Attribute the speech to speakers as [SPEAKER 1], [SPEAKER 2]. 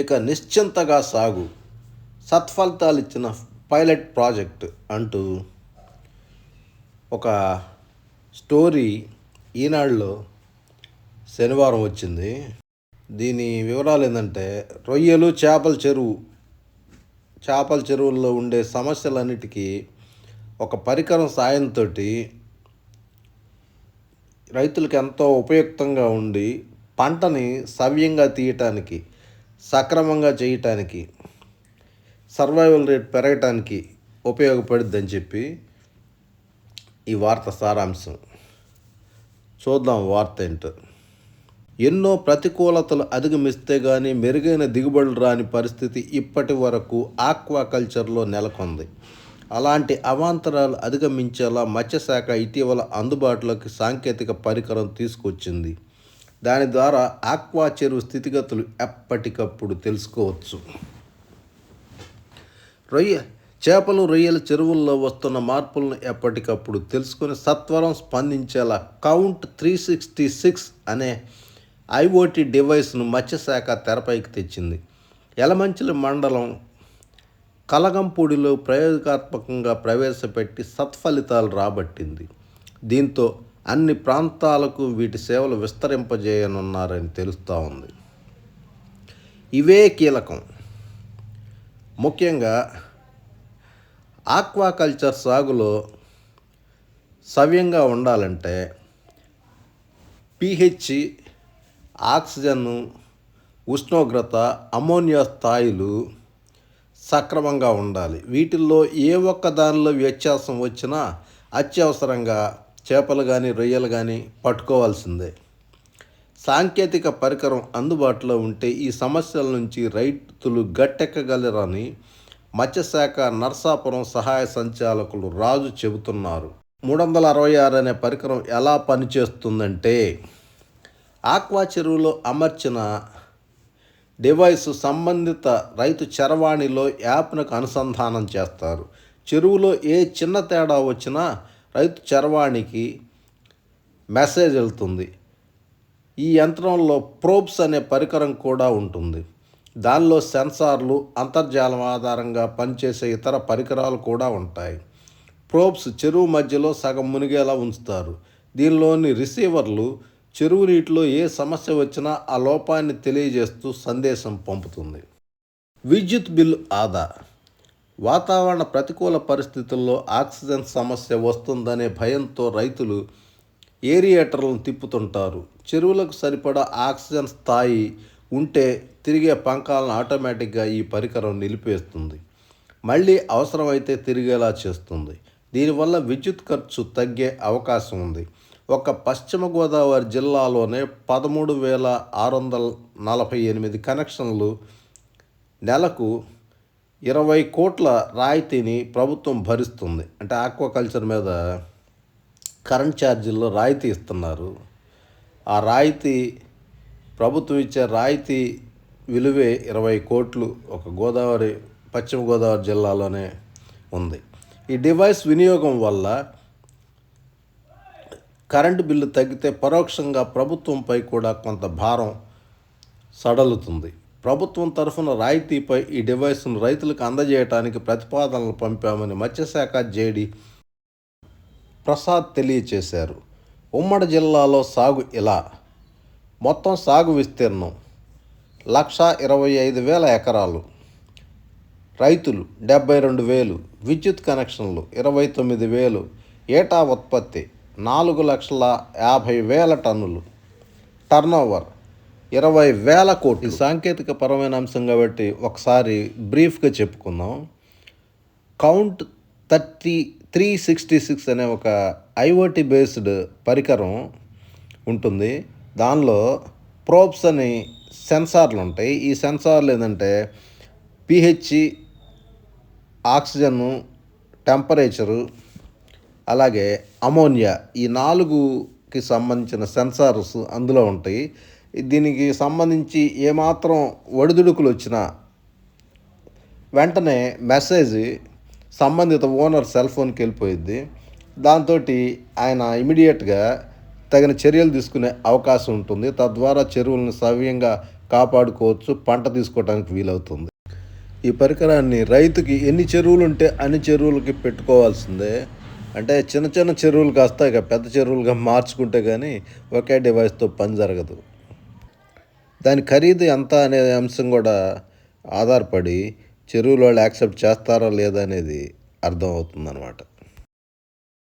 [SPEAKER 1] ఇక నిశ్చింతగా సాగు. సత్ఫలితాలు ఇచ్చిన పైలట్ ప్రాజెక్ట్ అంటూ ఒక స్టోరీ ఈనాడులో శనివారం వచ్చింది. దీని వివరాలు ఏంటంటే రొయ్యలు చేపల చెరువు చేపల చెరువుల్లో ఉండే సమస్యలన్నిటికీ ఒక పరికరం సాయంతో రైతులకు ఎంతో ఉపయుక్తంగా ఉండి పంటని సవ్యంగా తీయటానికి సక్రమంగా చేయటానికి సర్వైవల్ రేట్ పెరగటానికి ఉపయోగపడుద్దని చెప్పి ఈ వార్త సారాంశం. చూద్దాం వార్త ఏంటో. ఎన్నో ప్రతికూలతలు అధిగమిస్తే కానీ మెరుగైన దిగుబడులు రాని పరిస్థితి ఇప్పటి వరకు ఆక్వాకల్చర్లో నెలకొంది. అలాంటి అవాంతరాలు అధిగమించేలా మత్స్యశాఖ ఇటీవల అందుబాటులోకి సాంకేతిక పరికరం తీసుకొచ్చింది. దాని ద్వారా ఆక్వా చెరువు స్థితిగతులు ఎప్పటికప్పుడు తెలుసుకోవచ్చు. రొయ్య చేపలు రొయ్యల చెరువుల్లో వస్తున్న మార్పులను ఎప్పటికప్పుడు తెలుసుకొని సత్వరం స్పందించేలా కౌంట్ త్రీ సిక్స్టీ సిక్స్ అనే ఐఓటీ డివైస్ను మత్స్యశాఖ తెరపైకి తెచ్చింది. యలమంచిలి మండలం కలగంపూడిలో ప్రయోగాత్మకంగా ప్రవేశపెట్టి సత్ఫలితాలు రాబట్టింది. దీంతో అన్ని ప్రాంతాలకు వీటి సేవలు విస్తరింపజేయనున్నారని తెలుస్తూ ఉంది. ఇవే కీలకం. ముఖ్యంగా ఆక్వాకల్చర్ సాగులో సవ్యంగా ఉండాలంటే పిహెచ్ ఆక్సిజన్ ఉష్ణోగ్రత అమోనియా స్థాయిలు సక్రమంగా ఉండాలి. వీటిల్లో ఏ ఒక్క దానిలో వ్యత్యాసం వచ్చినా అత్యవసరంగా చేపలు కానీ రొయ్యలు కానీ పట్టుకోవాల్సిందే. సాంకేతిక పరికరం అందుబాటులో ఉంటే ఈ సమస్యల నుంచి రైతులు గట్టెక్కగలరని మత్స్యశాఖ నర్సాపురం సహాయ సంచాలకులు రాజు చెబుతున్నారు. మూడు వందల అరవై ఆరు అనే పరికరం ఎలా పనిచేస్తుందంటే ఆక్వా చెరువులో అమర్చిన డివైస్ సంబంధిత రైతు చరవాణిలో యాప్ను అనుసంధానం చేస్తారు. చెరువులో ఏ చిన్న తేడా వచ్చినా రైతు చరవాణికి మెసేజ్ వెళ్తుంది. ఈ యంత్రంలో ప్రోబ్స్ అనే పరికరం కూడా ఉంటుంది. దానిలో సెన్సార్లు అంతర్జాలం ఆధారంగా పనిచేసే ఇతర పరికరాలు కూడా ఉంటాయి. ప్రోబ్స్ చెరువు మధ్యలో సగం మునిగేలా ఉంచుతారు. దీనిలోని రిసీవర్లు చెరువు నీటిలో ఏ సమస్య వచ్చినా ఆ లోపాన్ని తెలియజేస్తూ సందేశం పంపుతుంది. విద్యుత్ బిల్లు ఆదా. వాతావరణ ప్రతికూల పరిస్థితుల్లో ఆక్సిజన్ సమస్య వస్తుందనే భయంతో రైతులు ఏరియేటర్లను తిప్పుతుంటారు. చెరువులకు సరిపడా ఆక్సిజన్ స్థాయి ఉంటే తిరిగే పంకాలను ఆటోమేటిక్గా ఈ పరికరం నిలిపేస్తుంది. మళ్ళీ అవసరమైతే తిరిగేలా చేస్తుంది. దీనివల్ల విద్యుత్ ఖర్చు తగ్గే అవకాశం ఉంది. ఒక పశ్చిమ గోదావరి జిల్లాలోనే పదమూడు వేల ఆరు వందల నలభై ఎనిమిది కనెక్షన్లు నెలకు ఇరవై కోట్ల రాయితీని ప్రభుత్వం భరిస్తుంది. అంటే ఆక్వాకల్చర్ మీద కరెంట్ ఛార్జీల్లో రాయితీ ఇస్తున్నారు. ఆ రాయితీ ప్రభుత్వం ఇచ్చే రాయితీ విలువే ఇరవై కోట్లు ఒక గోదావరి పశ్చిమ గోదావరి జిల్లాలోనే ఉంది. ఈ డివైస్ వినియోగం వల్ల కరెంటు బిల్లు తగ్గితే పరోక్షంగా ప్రభుత్వంపై కూడా కొంత భారం సడలుతుంది. ప్రభుత్వం తరఫున రాయితీపై ఈ డివైస్ను రైతులకు అందజేయడానికి ప్రతిపాదనలు పంపామని మత్స్యశాఖ జేడి ప్రసాద్ తెలియచేశారు. ఉమ్మడి జిల్లాలో సాగు ఇలా మొత్తం సాగు విస్తీర్ణం లక్ష ఇరవై ఐదు వేల ఎకరాలు. రైతులు డెబ్బై రెండు వేలు విద్యుత్ కనెక్షన్లు ఇరవై తొమ్మిది వేలు ఏటా ఉత్పత్తి నాలుగు లక్షల యాభై వేల టన్నులు. టర్నోవర్ ఇరవై వేల కోట్లు. సాంకేతిక పరమైన అంశం కాబట్టి ఒకసారి బ్రీఫ్గా చెప్పుకుందాం. Count thirty three sixty six అనే ఒక ఐఓటీ బేస్డ్ పరికరం ఉంటుంది. దానిలో ప్రోబ్స్ అని సెన్సార్లు ఉంటాయి. ఈ సెన్సార్లు ఏంటంటే పిహెచ్ ఆక్సిజన్ టెంపరేచరు అలాగే అమోనియా ఈ నాలుగుకి సంబంధించిన సెన్సార్స్ అందులో ఉంటాయి. దీనికి సంబంధించి ఏమాత్రం ఒడిదుడుకులు వచ్చినా వెంటనే మెసేజ్ సంబంధిత ఓనర్ సెల్ ఫోన్కి వెళ్ళిపోయిద్ది. దాంతో ఆయన ఇమీడియట్గా తగిన చర్యలు తీసుకునే అవకాశం ఉంటుంది. తద్వారా చెరువులను సవ్యంగా కాపాడుకోవచ్చు పంట తీసుకోవడానికి వీలవుతుంది. ఈ పరికరాన్ని రైతుకి ఎన్ని చెరువులు ఉంటే అన్ని చెరువులకి పెట్టుకోవాల్సిందే. అంటే చిన్న చిన్న చెరువులు కాస్త ఇక పెద్ద చెరువులుగా మార్చుకుంటే కానీ ఒకే డివైస్తో పని జరగదు. దాని ఖరీదు ఎంత అనే అంశం కూడా ఆధారపడి చెరువుల వాళ్ళు యాక్సెప్ట్ చేస్తారా లేదా అనేది అర్థం అవుతుంది